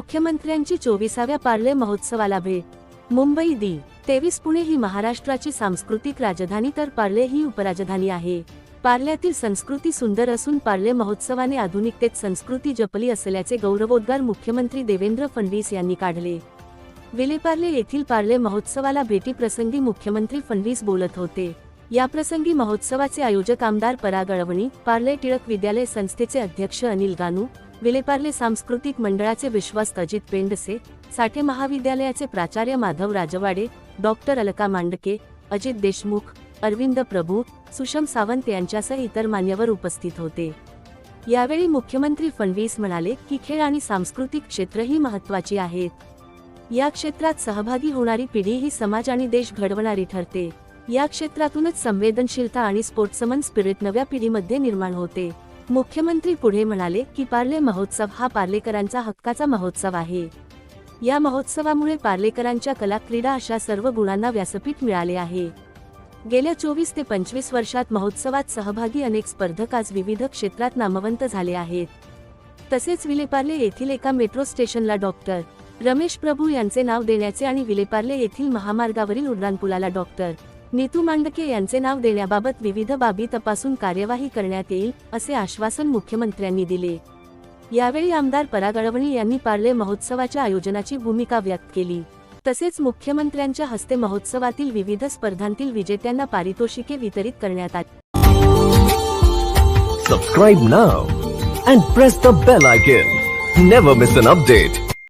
मुख्यमंत्र्यांची चोवीसाव्या पार्ले महोत्सवाला भेट. मुंबई दी तेवीस पुणे ही महाराष्ट्राची सांस्कृतिक राजधानी तर पार्ले ही उपराजधानी आहे. पार्ल्यातील संस्कृती सुंदर असून पार्ले महोत्सवाने आधुनिकतेत संस्कृती जपली असल्याचे गौरवोद्गार मुख्यमंत्री देवेंद्र फडणवीस यांनी काढले. विलेपार्ले येथील पार्ले महोत्सवाला भेटीप्रसंगी मुख्यमंत्री फडणवीस बोलत होते. याप्रसंगी महोत्सवाचे आयोजक आमदार पराग अळवणी पार्ले टिळक विद्यालय संस्थेचे अध्यक्ष अनिल गानू विलेपार्ले सांस्कृतिक मंडळाचे विश्वास अजित पेंडसे साठे महाविद्यालयाचे प्राचार्य माधव राजवाडे डॉक्टर अलका मांडके अजित देशमुख अरविंद प्रभू सुषम सावंत यांच्यासह इतर मान्यवर उपस्थित होते. यावेळी मुख्यमंत्री फडणवीस म्हणाले की खेळ आणि सांस्कृतिक क्षेत्र ही महत्वाची आहेत. या क्षेत्रात सहभागी होणारी पिढी ही समाज आणि देश घडवणारी ठरते. या क्षेत्रातूनच संवेदनशीलता आणि स्पोर्ट्समन स्पिरिट नव्या पिढीमध्ये निर्माण होते. मुख्यमंत्री पुढे म्हणाले की पार्ले महोत्सव हा पार्लेकरांचा हक्काचा महोत्सव आहे. या महोत्सवामुळे पार्लेकरांच्या कला क्रीडा अशा सर्व गुणांना व्यासपीठ मिळाले आहे. गेल्या चोवीस ते पंचवीस वर्षात महोत्सवात सहभागी अनेक स्पर्धक आज विविध क्षेत्रात नामवंत झाले आहेत. तसेच विलेपार्ले येथील एका मेट्रो स्टेशनला डॉक्टर रमेश प्रभू यांचे नाव देण्याचे आणि विलेपार्ले येथील महामार्गावरील उड्डाणपुलाला डॉक्टर नीतू मांडके यांचे नाव देण्याबाबत विविध बाबी तपासून कार्यवाही करण्यात येईल असे आश्वासन मुख्यमंत्र्यांनी दिले. यावेळी आमदार पराग अळवणी यांनी पार्ले महोत्सवाच्या आयोजनाची भूमिका व्यक्त केली. तसेच मुख्यमंत्र्यांच्या हस्ते महोत्सवातील विविध स्पर्धांतील विजेत्यांना पारितोषिके वितरित करण्यात आली. Subscribe now and press the bell icon never miss an update